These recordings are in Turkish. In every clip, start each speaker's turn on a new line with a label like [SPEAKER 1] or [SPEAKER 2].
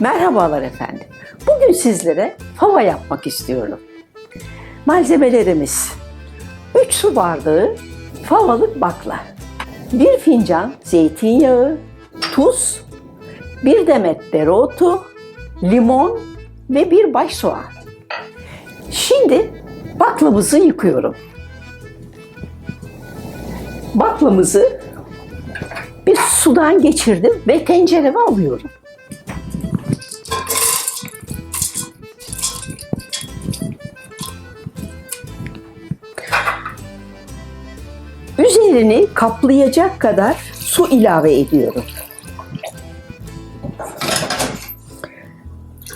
[SPEAKER 1] Merhabalar efendim. Bugün sizlere fava yapmak istiyorum. Malzemelerimiz 3 su bardağı favalık bakla, 1 fincan zeytinyağı, tuz, 1 demet dereotu, limon ve bir baş soğan. Şimdi baklamızı yıkıyorum. Baklamızı bir sudan geçirdim ve tencereme alıyorum. Üzerini kaplayacak kadar su ilave ediyorum.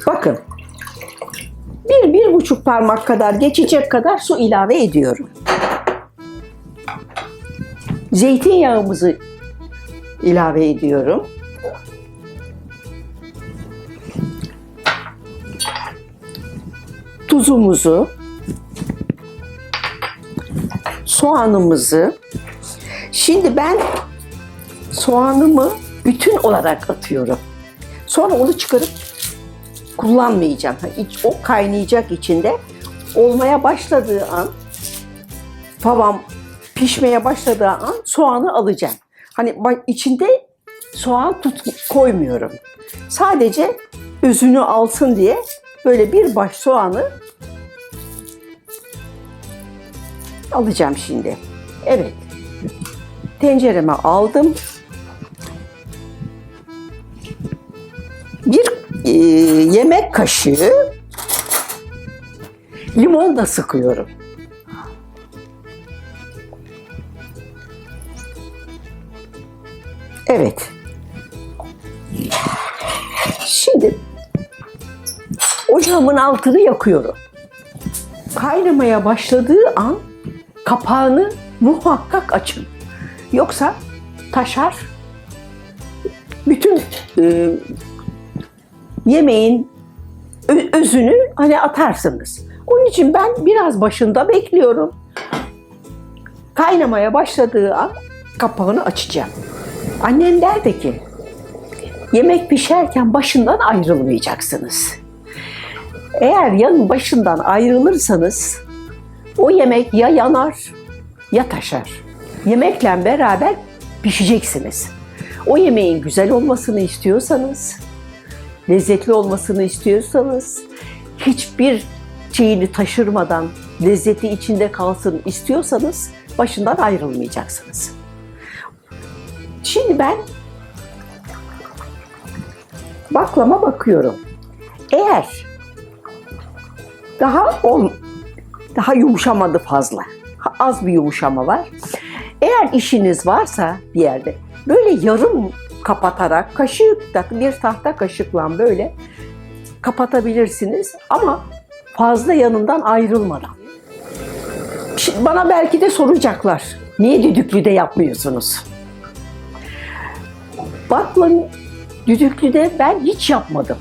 [SPEAKER 1] Bakın. Bir, bir buçuk parmak kadar geçecek kadar su ilave ediyorum. Zeytinyağımızı ilave ediyorum. Tuzumuzu, soğanımızı. Şimdi ben soğanımı bütün olarak atıyorum. Sonra onu çıkarıp kullanmayacağım. O kaynayacak içinde. Olmaya başladığı an, favam pişmeye başladığı an soğanı alacağım. Hani içinde soğan tut koymuyorum. Sadece özünü alsın diye böyle bir baş soğanı alacağım şimdi. Evet. Tencereme aldım. Bir e, yemek kaşığı limon da sıkıyorum. Evet. Şimdi ocağımın altını yakıyorum. Kaynamaya başladığı an kapağını muhakkak açın. Yoksa taşar. Bütün e, yemeğin özünü hani atarsınız. Onun için ben biraz başında bekliyorum. Kaynamaya başladığı an kapağını açacağım. Annem derdi ki yemek pişerken başından ayrılmayacaksınız. Eğer yanın başından ayrılırsanız o yemek ya yanar ya taşar. Yemekle beraber pişeceksiniz. O yemeğin güzel olmasını istiyorsanız, lezzetli olmasını istiyorsanız, hiçbir şeyini taşırmadan lezzeti içinde kalsın istiyorsanız başından ayrılmayacaksınız. Şimdi ben baklama bakıyorum. Eğer daha ol, daha yumuşamadı fazla. Az bir yumuşama var. Eğer işiniz varsa bir yerde böyle yarım kapatarak kaşıkla bir tahta kaşıkla böyle kapatabilirsiniz ama fazla yanından ayrılmadan. Şimdi bana belki de soracaklar. Niye düdüklüde yapmıyorsunuz? Bakla düdüklüde ben hiç yapmadım.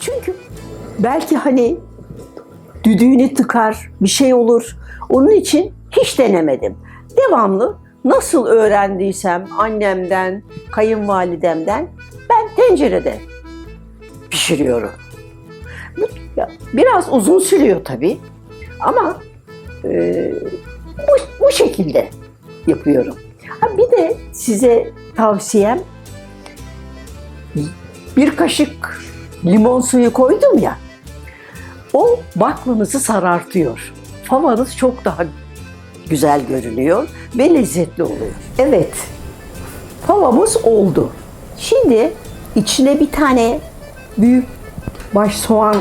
[SPEAKER 1] Çünkü belki hani düdüğünü tıkar, bir şey olur. Onun için hiç denemedim. Devamlı nasıl öğrendiysem annemden, kayınvalidemden ben tencerede pişiriyorum. Biraz uzun sürüyor tabii ama e, bu, bu şekilde yapıyorum. Ha, bir de size tavsiyem bir kaşık limon suyu koydum ya o baklanızı sarartıyor. Favanız çok daha güzel görünüyor ve lezzetli oluyor. Evet, favamız oldu. Şimdi içine bir tane büyük baş soğan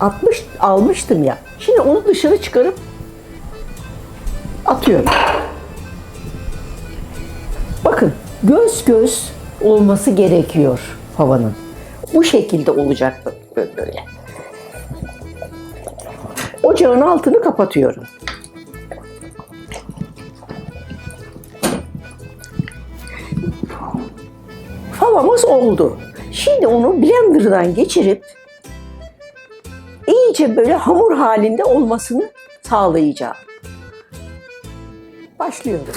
[SPEAKER 1] atmış, almıştım ya. Şimdi onu dışarı çıkarıp atıyorum. Bakın göz göz olması gerekiyor havanın. Bu şekilde olacak böyle. Ocağın altını kapatıyorum. tavamız oldu. Şimdi onu blenderdan geçirip iyice böyle hamur halinde olmasını sağlayacağım. Başlıyoruz.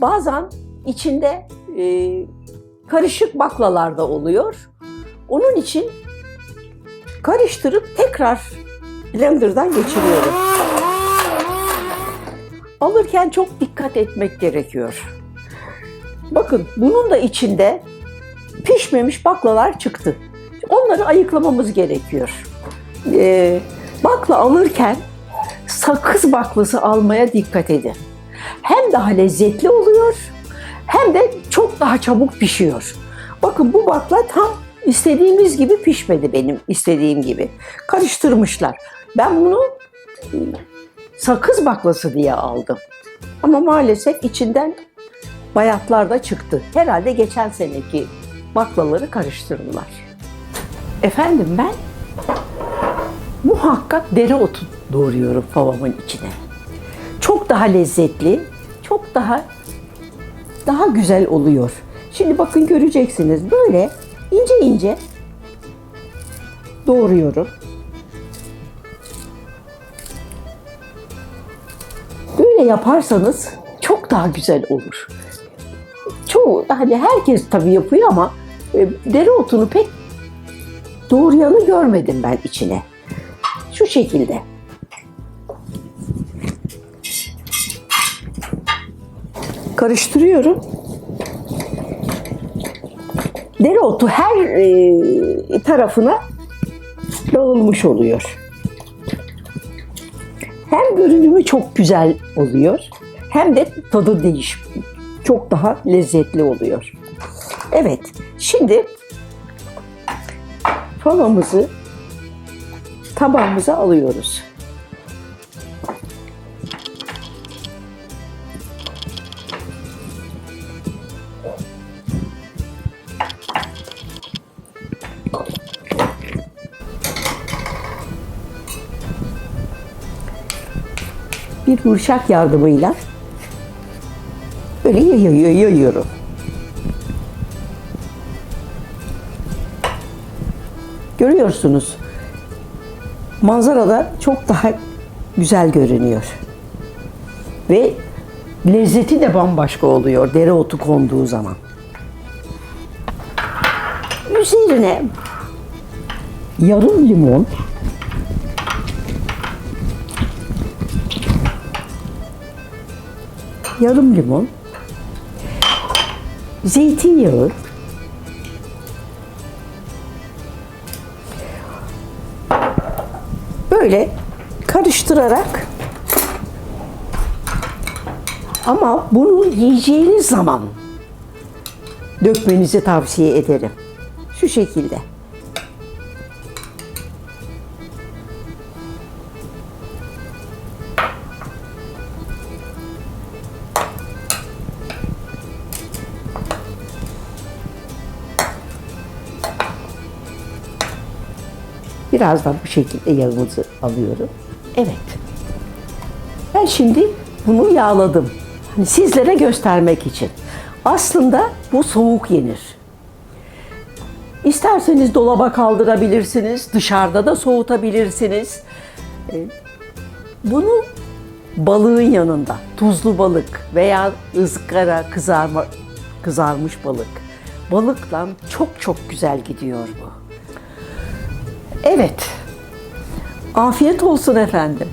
[SPEAKER 1] Bazen içinde e, karışık baklalar da oluyor. Onun için karıştırıp tekrar blenderdan geçiriyorum. Alırken çok dikkat etmek gerekiyor. Bakın bunun da içinde pişmemiş baklalar çıktı. Onları ayıklamamız gerekiyor. Ee, bakla alırken sakız baklası almaya dikkat edin. Hem daha lezzetli oluyor hem de çok daha çabuk pişiyor. Bakın bu bakla tam istediğimiz gibi pişmedi benim istediğim gibi. Karıştırmışlar. Ben bunu sakız baklası diye aldım. Ama maalesef içinden bayatlar da çıktı. Herhalde geçen seneki baklaları karıştırdılar. Efendim ben muhakkak dereotu doğruyorum favamın içine. Çok daha lezzetli, çok daha daha güzel oluyor. Şimdi bakın göreceksiniz böyle ince ince doğruyorum. Böyle yaparsanız çok daha güzel olur. Çoğu hani herkes tabii yapıyor ama e, dereotunu pek doğrayanı görmedim ben içine. Şu şekilde. Karıştırıyorum. Dereotu her e, tarafına dağılmış oluyor. Hem görünümü çok güzel oluyor hem de tadı değiş çok daha lezzetli oluyor. Evet, şimdi favamızı tabağımıza alıyoruz. Bir burşak yardımıyla böyle yayıyor, yayıyorum. Görüyorsunuz. Manzarada çok daha güzel görünüyor. Ve lezzeti de bambaşka oluyor dereotu konduğu zaman. Üzerine yarım limon yarım limon zeytinyağı böyle karıştırarak ama bunu yiyeceğiniz zaman dökmenizi tavsiye ederim. Şu şekilde. Birazdan bu şekilde yağımızı alıyorum. Evet. Ben şimdi bunu yağladım. Hani sizlere göstermek için. Aslında bu soğuk yenir. İsterseniz dolaba kaldırabilirsiniz, dışarıda da soğutabilirsiniz. Ee, Bunu balığın yanında, tuzlu balık veya ızgara kızarma, kızarmış balık. Balıkla çok çok güzel gidiyor bu. Evet. Afiyet olsun efendim.